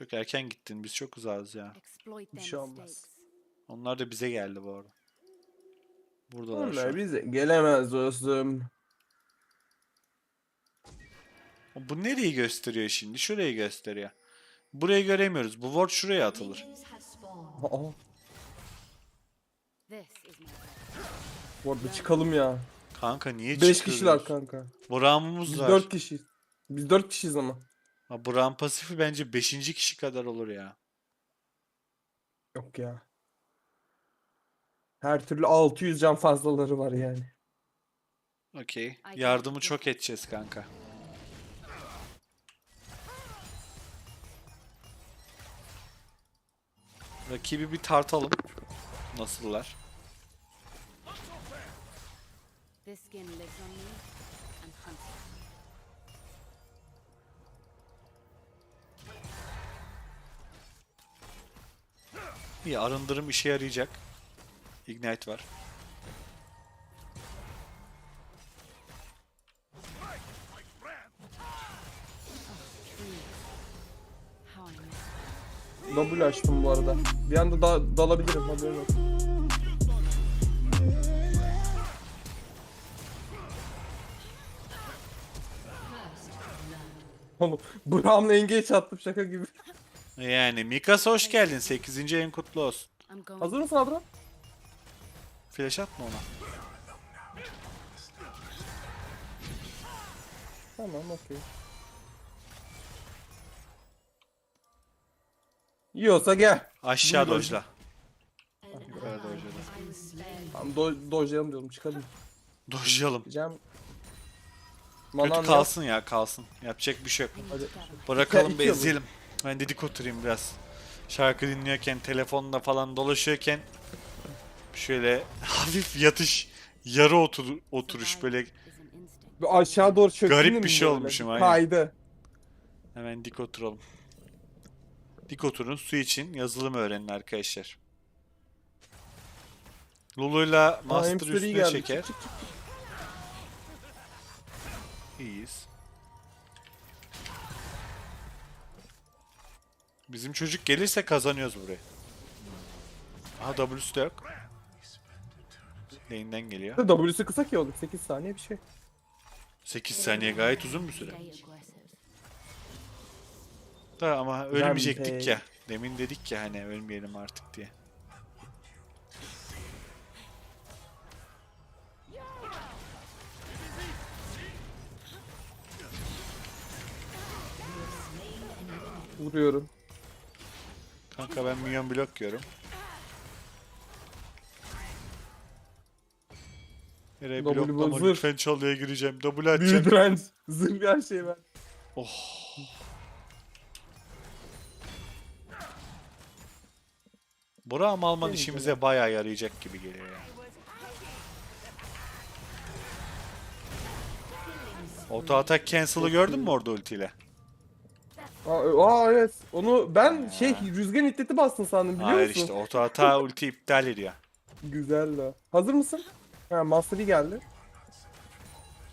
Çok erken gittin. Biz çok uzağız ya. Bir şey olmaz. Onlar da bize geldi bu arada. Buradalar şu Onlar an. bize gelemez dostum. Bu nereyi gösteriyor şimdi? Şurayı gösteriyor. Burayı göremiyoruz. Bu ward şuraya atılır. Aa, arada çıkalım ya. Kanka niye 5 çıkıyoruz? kişiler kanka. Buramımız Biz var. 4 kişiyiz. Biz 4 kişiyiz ama. Ha, Burak'ın pasifi bence 5. kişi kadar olur ya. Yok ya. Her türlü 600 can fazlaları var yani. Okey. Yardımı çok edeceğiz kanka. Rakibi bir tartalım. Nasıllar? This skin lives on me İyi arındırım işe yarayacak. Ignite var. W açtım bu arada. Bir anda da dalabilirim haberin olsun. Oğlum Braum'la engage attım şaka gibi. Yani Mikasa hoş geldin. 8. en kutlu olsun. Hazır mısın Adra? Flash atma ona. Tamam okey. Yiyorsa gel. Aşağı Buyur dojla. Yukarı dojla. Tamam do dojlayalım diyorum çıkalım. Dojlayalım. Diyeceğim. Kötü Manan yok. kalsın ya kalsın. Yapacak bir şey yok. Hadi. Bırakalım iki yıl. ezelim. Ben dedik oturayım biraz. Şarkı dinliyorken, telefonda falan dolaşıyorken şöyle hafif yatış, yarı otur, oturuş böyle. Bir aşağı doğru çöktüm. Garip bir şey olmuşum, aynen. Kaydı. hemen dik oturalım. Dik oturun su için yazılım öğrenin arkadaşlar. Lulu'yla Master hamster iyi üstüne geldi. çeker. İyiyiz. Bizim çocuk gelirse kazanıyoruz burayı. Aha W'su da yok. Lane'den geliyor. W'si kısa ki oğlum. 8 saniye bir şey. 8 saniye gayet uzun bir süre. Da ama ölmeyecektik ya. Demin dedik ya hani ölmeyelim artık diye. Vuruyorum. Kanka ben minyon blok yiyorum. Nereye W bloklama zırh. lütfen çalıya gireceğim. Büyü atacağım. direnç. Zırh her şey ver. Bura Malman Değil mi işimize bayağı yarayacak gibi geliyor ya. Auto atak cancel'ı gördün mü orada ultiyle? Aa, aa evet. Onu ben şey rüzgar iddeti bastın sandım biliyor Hayır musun? işte auto ata ulti iptal ediyor. Güzel la. Hazır mısın? Ha Mastery geldi.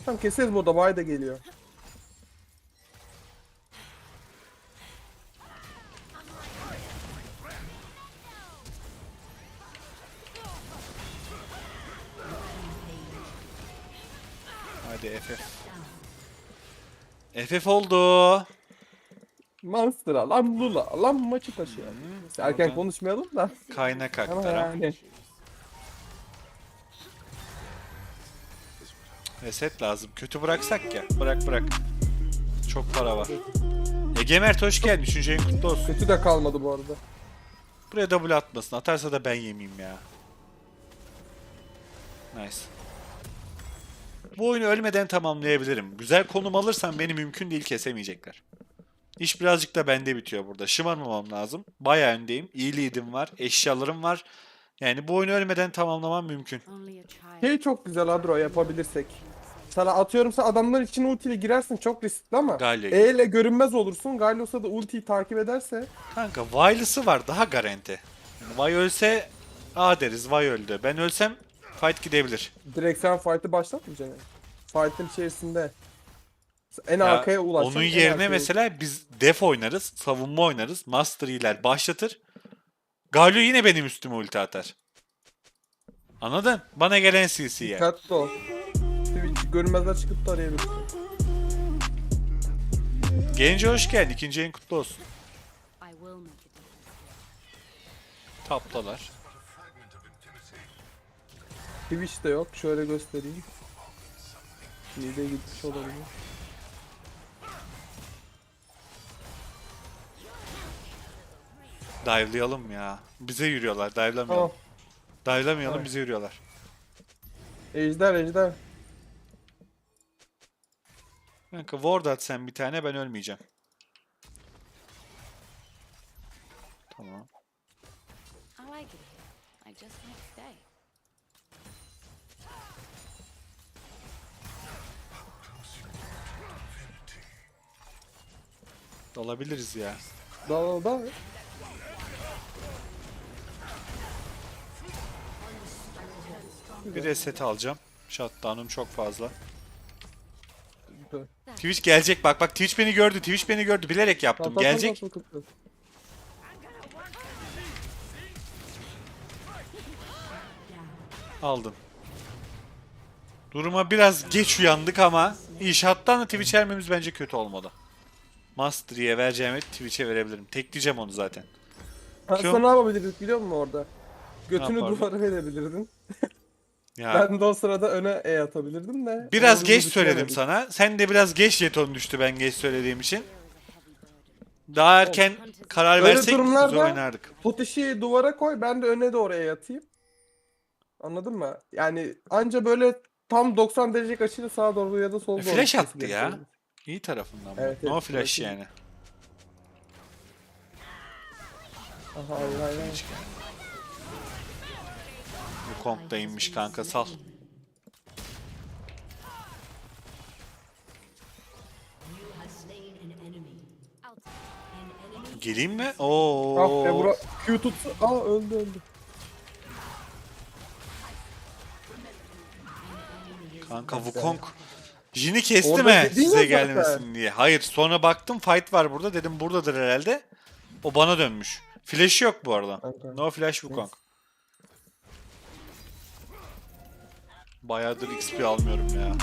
Tamam keseriz burada. Vay da geliyor. Hadi FF. FF oldu. Monster lan Lula lan maçı taşıyor. Neyse, Erken oradan- konuşmayalım da. Kaynak Ama aktaran. yani. Reset lazım. Kötü bıraksak ya. Bırak bırak. Çok para var. Ege Mert hoş geldin. Üçüncü ayın kutlu olsun. Kötü de kalmadı bu arada. Buraya double atmasın. Atarsa da ben yemeyeyim ya. Nice. Bu oyunu ölmeden tamamlayabilirim. Güzel konum alırsam beni mümkün değil kesemeyecekler. İş birazcık da bende bitiyor burada. Şımarmamam lazım. Bayağı öndeyim. İyi lead'im var. Eşyalarım var. Yani bu oyunu ölmeden tamamlamam mümkün. Şey çok güzel Adro yapabilirsek. Sana atıyorum sen adamlar için ultiyle girersin çok riskli ama Galio E ile görünmez olursun. Galiosa da ultiyi takip ederse Kanka Vaylısı var daha garanti. Vay ölse A deriz Vay öldü. Ben ölsem fight gidebilir. direkt sen fight'ı başlatmayacaksın. yani. Fight'ın içerisinde En Ya, arkaya ulaş. onun yerine mesela biz def oynarız, savunma oynarız. Master iler başlatır. Galio yine benim üstüme ulti atar. Anladın? Bana gelen CC'ye. Dikkatli ol. Görünmezler çıkıp da arayabilirsin. Gence hoş geldin. İkinci en kutlu olsun. Taptalar. Twitch de yok. Şöyle göstereyim. Nide gitmiş olabilir. Dive'layalım ya. Bize yürüyorlar. Dive'lamayalım. Tamam. Dive'lamayalım bize yürüyorlar. Ejder ejder. Kanka ward at sen bir tane ben ölmeyeceğim. Tamam. I like it here. I just might stay. Olabiliriz ya. Dal dal. Bir reset alacağım. Shutdown'um çok fazla. Süper. Twitch gelecek bak bak Twitch beni gördü. Twitch beni gördü. Bilerek yaptım. Tamam, tamam, Gelecek. tamam, tamam, tamam. Aldın. Duruma biraz geç uyandık ama inşaattan da Twitch vermemiz bence kötü olmadı. Mastery'e vereceğimi Twitch'e verebilirim. Tekleyeceğim onu zaten. Aslında ne yapabilirdik biliyor musun orada? Götünü yapardık? duvara verebilirdin. Ya Ben de o sırada öne E atabilirdim de. biraz geç söyledim sana. Sen de biraz geç jeton düştü ben geç söylediğim için. Daha erken karar Öyle versek durumlarda- güzel oynardık. Potişi duvara koy ben de öne doğru E atayım. Anladın mı? Yani anca böyle tam 90 derece açıyla sağa doğru ya da sola E, doğru. flash attı ya. gerekiyor. İyi tarafından. bu. Evet, no evet, flash evet. yani. Aha hayır. Hayır. Bu komp da inmiş kanka sal. Geleyim mi? Oo. Ah be bura Q tuttu. Aa öldü öldü. Kanka Wukong Jin'i kesti Orada mi dedin ya size zaten. gelmesin diye. Hayır sonra baktım fight var burada dedim buradadır herhalde. O bana dönmüş. Flash yok bu arada. Kanka. No flash Wukong. Bayağıdır XP almıyorum ya.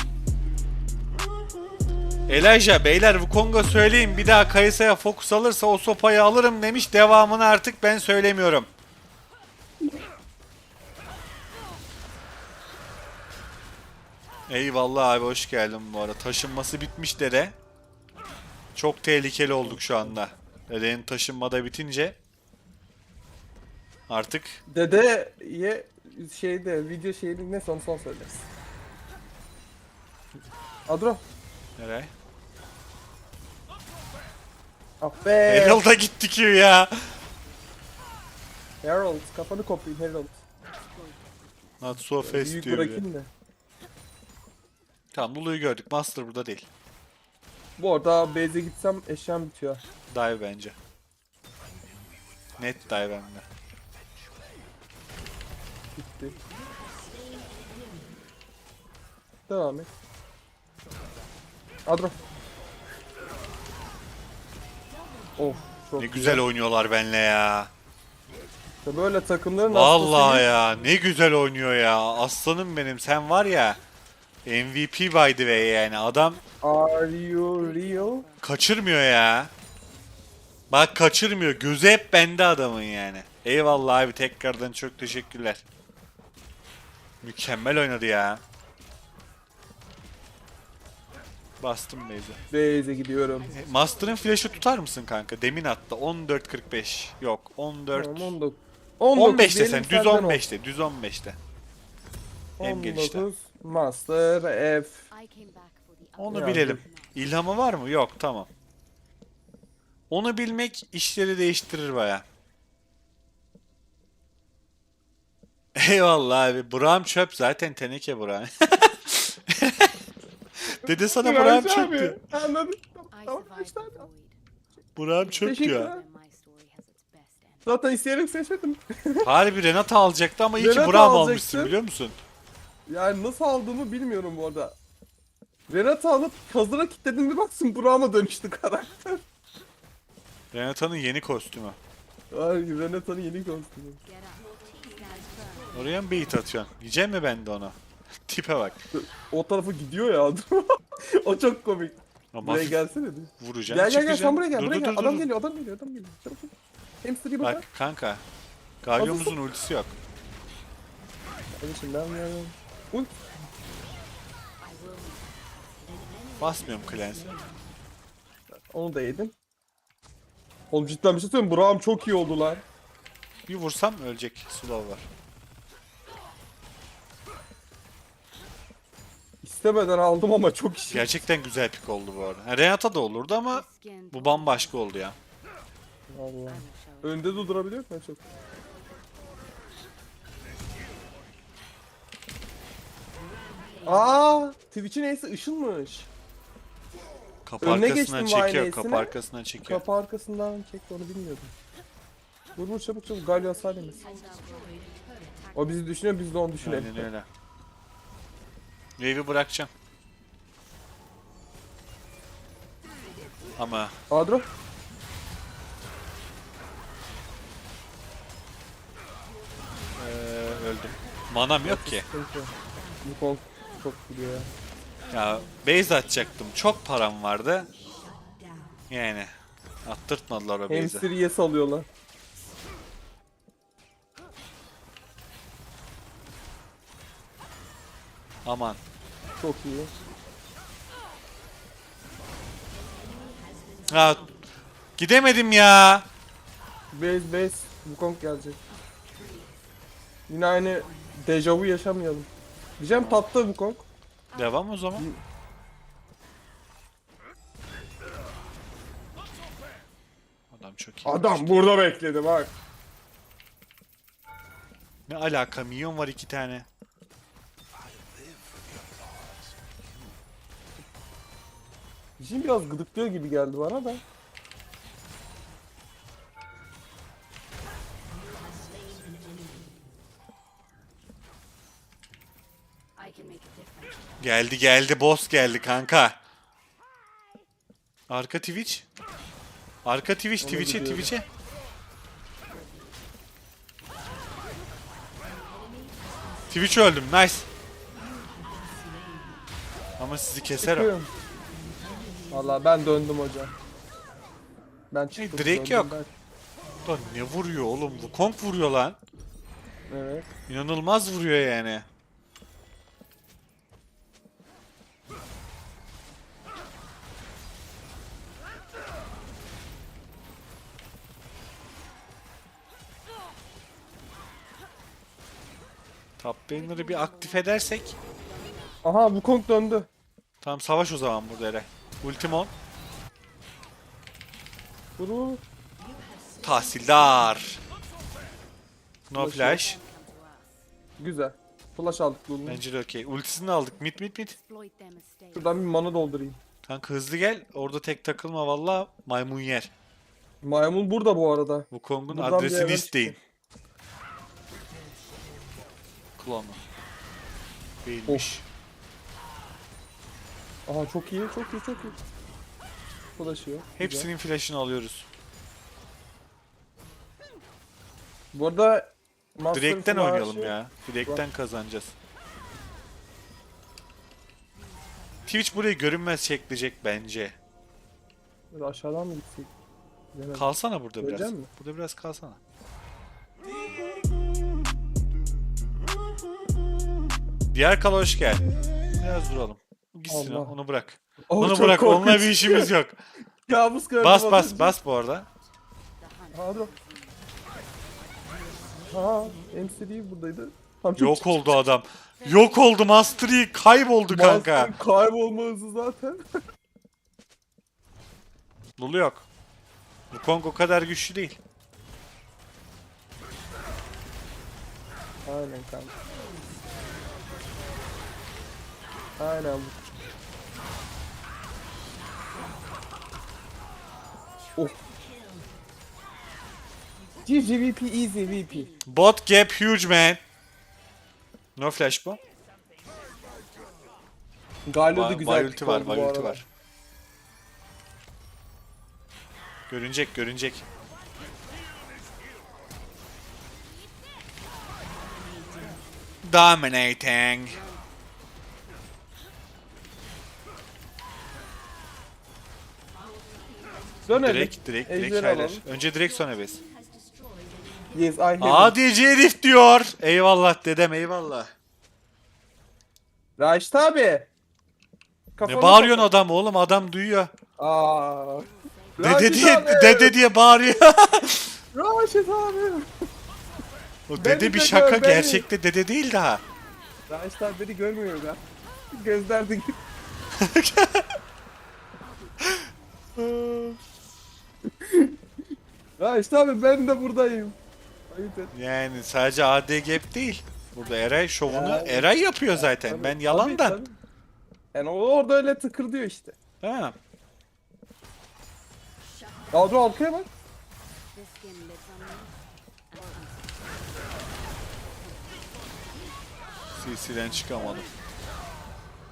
Elijah beyler Wukong'a söyleyin bir daha Kayısa'ya fokus alırsa o sopayı alırım demiş. Devamını artık ben söylemiyorum. Eyvallah abi hoş geldin bu arada. Taşınması bitmiş dede. Çok tehlikeli olduk şu anda. Dedenin taşınmada bitince artık Dedeye şeyde video şeyini ne son son söyleriz. Adro. nereye? Ah be. Herald'a gitti Q ya. Harold kafanı kopayım Harold. Not so fast Büyük diyor bırakayım da. Tamam Lulu'yu gördük. Master burada değil. Bu arada base'e gitsem eşyam bitiyor. Dive bence. Net dive hem de. Bitti. Devam et. Adro. Of çok Ne güzel oynuyorlar benle ya. İşte böyle takımların Vallahi hastasıyım. ya ne güzel oynuyor ya. Aslanım benim sen var ya. MVP by the way yani adam Are you real? kaçırmıyor ya. Bak kaçırmıyor. Gözü hep bende adamın yani. Eyvallah abi tekrardan çok teşekkürler. Mükemmel oynadı ya. Bastım base'e. Base'e gidiyorum. E, Master'ın flash'ı tutar mısın kanka? Demin attı. 14.45. Yok 14. Tamam 19. 19 15'te diyelim, sen. Düz senden ol. 15'te. Düz 15'te. Hem gelişte. 19 Master F. Onu Ya, bilelim. İlhamı var mı? Yok tamam. Onu bilmek işleri değiştirir baya. Eyvallah abi. Buram çöp zaten teneke Buram. Dede sana Buram çöp abi, diyor. Anladım. Tamam işte. Buram çöp diyor. Zaten isteyerek seçmedim. Harbi Renata alacaktı ama iyi ki Renata Buram alacaktı. almışsın biliyor musun? Yani nasıl aldığımı bilmiyorum bu arada. Renata alıp hazıra kilitledim bir baksın Burak'ıma dönüştü karakter. Renata'nın yeni kostümü. Ay Renata'nın yeni kostümü. Get. Oraya mı bait atıyorsun? Yiyecek mi ben de onu? Tipe bak. O tarafa gidiyor ya. o çok komik. Ama Buraya gelsene bir. vuracaksın, Gel gel gel sen buraya gel Dur, buraya dur, gel. dur, adam dur. geliyor adam geliyor adam geliyor. Hamster'ı bak. Bak kanka. Galyomuzun ultisi yok. Kardeşim ben ya. Uy. Basmıyorum Clans'e. Onu da yedim. Oğlum cidden bir şey söyleyeyim mi? Burak'ım çok iyi oldu lan. Bir vursam ölecek. Slow var. İstemeden aldım ama çok işi. Gerçekten güzel pik oldu bu arada. Ha, Renata da olurdu ama bu bambaşka oldu ya. Allah. Önde durdurabiliyor mu çok? Aa, Twitch'in Ace'i ışınmış. Kapı Önüne arkasından geçtim çekiyor. Vayne'sine. Kapı arkasından çekiyor. Kapı arkasından çekti onu bilmiyordum. Vur vur çabuk çabuk Galio hasar yemesin. O bizi düşünüyor biz de onu düşünelim. Aynen öyle. Wave'i bırakacağım. Ama Adro. eee, öldüm. Manam yok ki. Bu kol çok biliyor ya. Ya base atacaktım. Çok param vardı. Yani attırtmadılar o base'i. Hamster'ı salıyorlar. Aman. Çok iyi. Ha, gidemedim ya. Base base. Wukong gelecek. Yine aynı dejavu yaşamayalım. Diyeceğim tatlı Wukong. Devam o zaman. Adam çok iyi. Adam burada bekledi bak. Ne alaka? Minyon var iki tane. Jin biraz gıdıklıyor gibi geldi bana da. Geldi geldi boss geldi kanka. Arka Twitch. Arka Twitch Twitch'e. Twitch'e. Twitch öldüm nice. Ama sizi keser o. Çıkıyorum. Valla ben döndüm hocam. Ben çıktım. Drake döndüm yok. ben. Lan ne vuruyor oğlum? Bu Kong vuruyor lan. Evet. İnanılmaz vuruyor yani. Top laner'ı bir aktif edersek. Aha Wukong döndü. Tamam savaş o zaman burada Eray. Ultimon. Vuru. Tahsildar. No Flash. Güzel. Flash aldık Lulu'nu. Bence de okey. Ultisini aldık. Mit mit mit. Şuradan bir mana doldurayım. Kanka hızlı gel. Orada tek takılma valla maymun yer. Maymun burada bu arada. Bu Kong'un Buradan bir adresini yerden isteyin. Klonu. Değilmiş. Aha çok iyi, çok iyi, çok iyi. Flash'ı yok. Güzel. Hepsinin flash'ını alıyoruz. Bu arada Master Direkten Flash'ı- oynayalım ya. Direkten kazanacağız. Twitch burayı görünmez çekleyecek bence. Böyle aşağıdan mı gitsek? Bilemedim. Kalsana burada biraz. Mi? Burada biraz kalsana. Diğer kala hoş gel. Biraz duralım. Gitsin Allah. onu bırak. Oh, onu bırak. Onunla korkunç. bir işimiz yok. Kabus gördüm. bas bas bas bu arada. Hunt. Ha MCD buradaydı. Tam çok Yok oldu adam. Yok oldu Master Yi kayboldu kanka. Master'ın Kaybolma hızı zaten. Lulu yok. Bu Kong o kadar güçlü değil. Aynen kanka. Aynen bu. Oh. GG VP easy VP. Bot gap huge man. No flash bu. Galio da Va- güzel ulti pick var, oldu vay bu ulti arada. var. Görünecek, görünecek. Dominating. Dönelim. Direkt, direkt, direkt Ejderi alalım. Önce direkt sonra bez. Yes, I have it. ADC herif diyor. Eyvallah dedem eyvallah. Raşit abi. Ne bağırıyorsun adam oğlum adam duyuyor. Aa. Dede Raşit diye, abi. dede diye bağırıyor. Raşit abi. o Beni dede bir de şaka gör, beni. gerçekte dede değil daha. Raşit abi beni görmüyor ya. Gözler de Raşit abi ben de buradayım. Ayıp et. Yani sadece AD Gap değil. Burada Eray şovunu Ya. Eray yapıyor zaten. Tabii, ben tabii, yalandan. tabii. Yani o orada öyle tıkır diyor işte. Ha. Ya dur arkaya bak. This skin lives on me. And CC'den çıkamadım.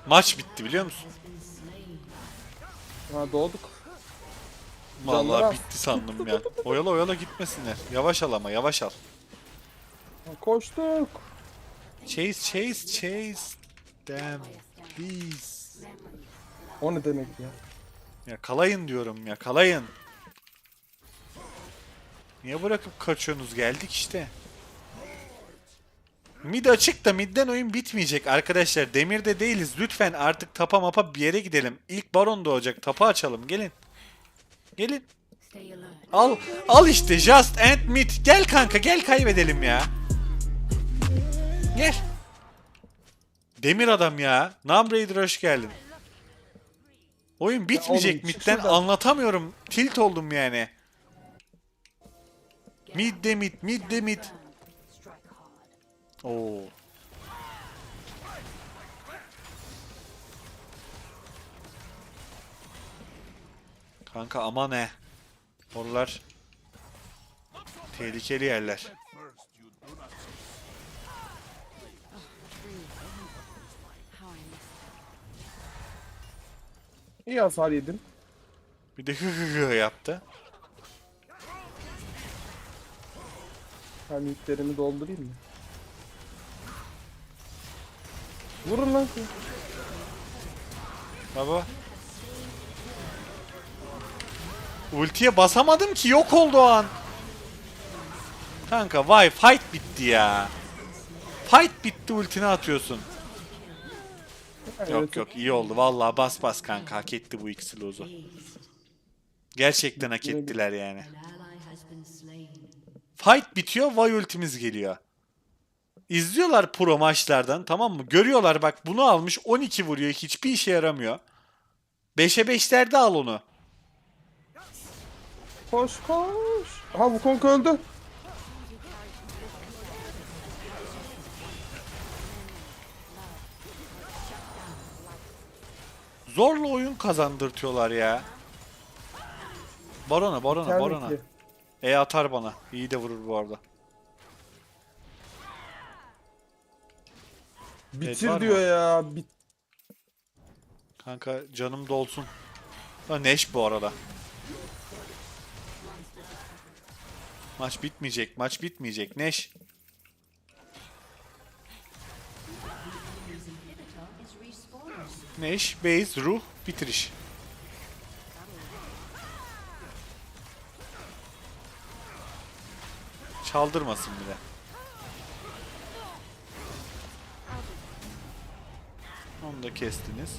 Maç bitti biliyor musun? Ha doğduk. Vallahi bitti sandım ya. Oyala oyala gitmesinler. Yavaş al ama yavaş al. Koştuk. Chase chase chase. Damn. Please. O ne demek ya? Yakalayın diyorum yakalayın. Niye bırakıp kaçıyorsunuz? Geldik işte. Mid açık da midden oyun bitmeyecek arkadaşlar. Demirde değiliz. Lütfen artık tapa mapa bir yere gidelim. İlk baron doğacak. Tapa açalım. Gelin. Gelin. Al. Al işte. Just and mid. Gel kanka gel kaybedelim ya. Gel. Demir adam ya. Nam Raider hoş geldin. Oyun bitmeyecek oğlum, midden anlatamıyorum. Tilt oldum yani. Mid de mid, mid de mid. Oo. Kanka ama ne? Oralar tehlikeli yerler. İyi hasar yedim. Bir de hı hı hı yaptı. Ben yüklerimi doldurayım mı? Vurun lan. Baba. Ultiye basamadım ki yok oldu o an. Kanka vay fight bitti ya. Fight bitti ultini atıyorsun. Ha, Yok evet, yok iyi oldu. Vallahi bas bas kanka hak etti bu ikisi lozu. Gerçekten hak ettiler yani. Fight bitiyor, vay ultimiz geliyor. İzliyorlar pro maçlardan tamam mı? Görüyorlar bak bunu almış 12 vuruyor hiçbir işe yaramıyor. 5'e 5'lerde al onu. Koş koş. Aha Wukong öldü. Zorla oyun kazandırtıyorlar ya. Barona, Barona, mi Barona. ki? E atar bana. İyi de vurur bu arada. Bitir var mı? diyor ya. Bit Kanka canım dolsun. Ha Neş bu arada. Maç bitmeyecek, maç bitmeyecek. Neş. Neş, base, ruh, bitiriş. Çaldırmasın bile. Onu da kestiniz.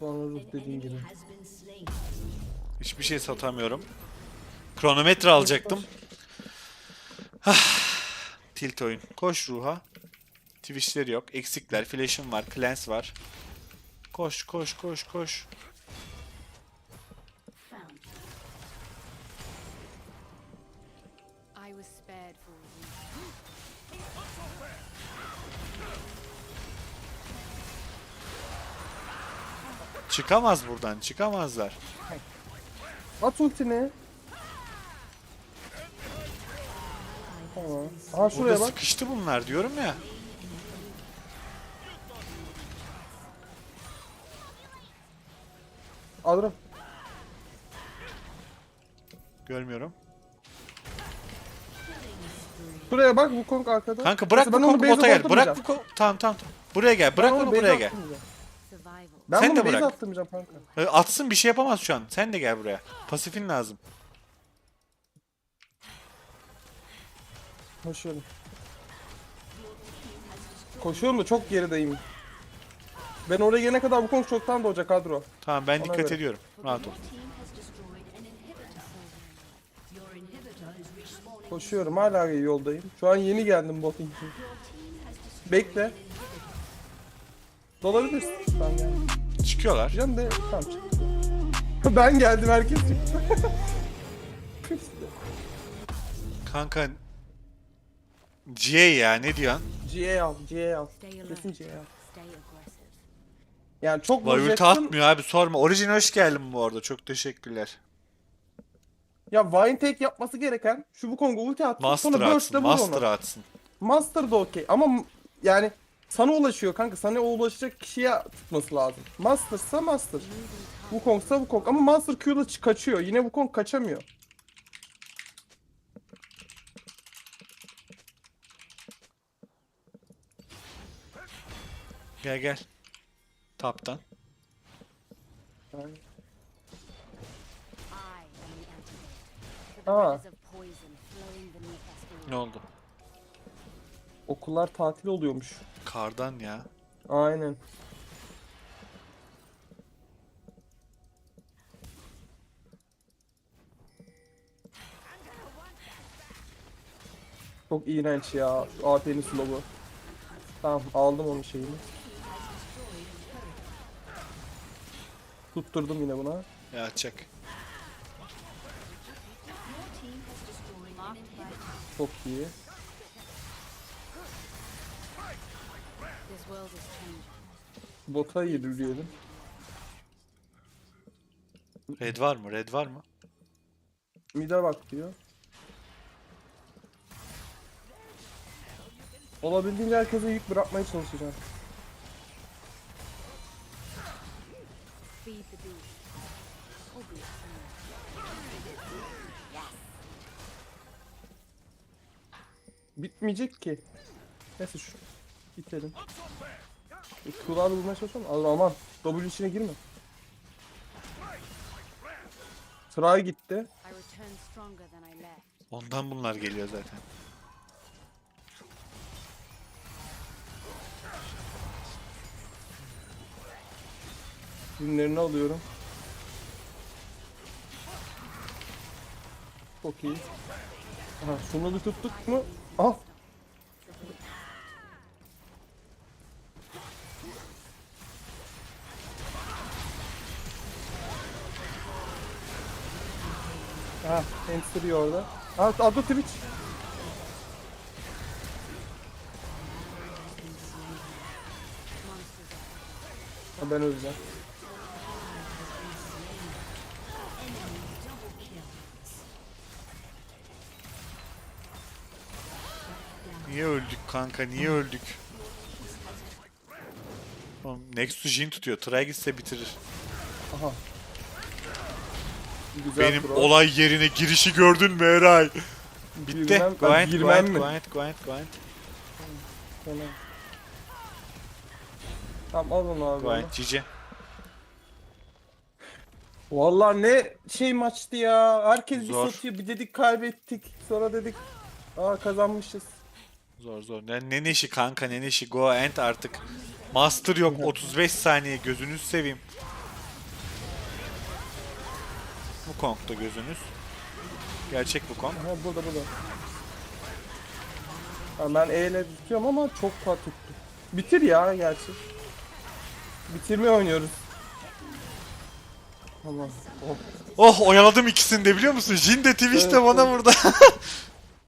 Sonra ruh dediğin gibi. Hiçbir şey satamıyorum. Kronometre alacaktım. Ah, Tilt oyun. Koş ruha. Twitch'leri yok. Eksikler. Flash'ım var. Cleanse var. Koş koş koş koş. Çıkamaz buradan. Çıkamazlar. At ultini. Tamam. Aha şuraya Burada bak. sıkıştı bunlar diyorum ya. Alırım. Görmüyorum. Şuraya bak bu Kong arkada. Kanka bırak Neyse, bu onu kongu base'e bota gel. Bırak bu kongu. Tamam tamam. tamam. Buraya gel. Bırak Ben onu base'e buraya gel. attırmayacağım. Ben Sen bunu de base bırak. attırmayacağım kanka. E, Atsın bir şey yapamaz şu an. Sen de gel buraya. Pasifin lazım. Koşuyorum. Koşuyorum da çok gerideyim. Ben oraya gelene kadar bu Kong çoktan doğacak kadro. Tamam ben Ona dikkat göre. ediyorum. Rahat ol. Koşuyorum hala yoldayım. Şu an yeni geldim bot için. Bekle. Dolabilirsin. Ben geldim. Çıkıyorlar. Can de tamam çıktı. ben geldim herkes çıktı. Kanka GA ya ne diyorsun? GA al, GA al. Kesin GA al. Yani çok Vay ulti atmıyor abi sorma. Origin hoş geldin bu arada. Çok teşekkürler. Ya Vayne tek yapması gereken şu bu Kong'a ulti at. Master sonra burst'le atsın. vur Master onu. atsın. Master da okey ama m- yani sana ulaşıyor kanka. Sana ulaşacak kişiye tutması lazım. Master'sa Master. Wukong'sa Wukong. Ama Master Q'da ç- kaçıyor. Yine Wukong kaçamıyor. Gel gel. Taptan. Ah. all. Ne oldu? Okullar tatil oluyormuş. Kardan ya. Aynen. Çok iğrenç ya. AP'nin slow'u. Tamam aldım onun şeyini. Tutturdum yine buna. Ya atacak. Çok iyi. Bota yürüyelim. Red var mı? Red var mı? Mid'e bak diyor. Olabildiğince herkese yük bırakmaya çalışacağım. Bitmeyecek ki. Neyse şu. Bitelim. Q'lar bulmaya çalışıyorum. Al aman. W içine girme. Try gitti. I return stronger than I left. Ondan bunlar geliyor zaten. Ürünlerini alıyorum. Çok iyi. Aha şunu bir tuttuk mu? Ah! Hamster orada. Ha, adı Twitch. Ha, ben öleceğim. Niye öldük kanka? Niye öldük? Oğlum, Nexus Jin tutuyor. Try gitse bitirir. Aha. Güzel Benim pro. olay yerine girişi gördün mü Eray? Bitti. Girmem- go girmem ahead, mi? go ahead. Tamam. Tamam al onu abi. Ahead, GG. Vallahi ne şey maçtı ya. Herkes bir Zor. satıyor. Bir dedik kaybettik. Sonra dedik aa kazanmışız. Zor zor. Ne, ne neşi kanka ne neşi. Go end artık. Master yok. 35 saniye. Gözünüz seveyim. Bu Kong'da gözünüz. Gerçek bu Kong. Ha burada burada. Ha, ben E ile tutuyorum ama çok tuttu. Bitir ya gerçi. Bitirme oynuyoruz. Tamam. Oh. Oh oyaladım ikisini de biliyor musun? Jin de Twitch de Evet, bana evet. burada.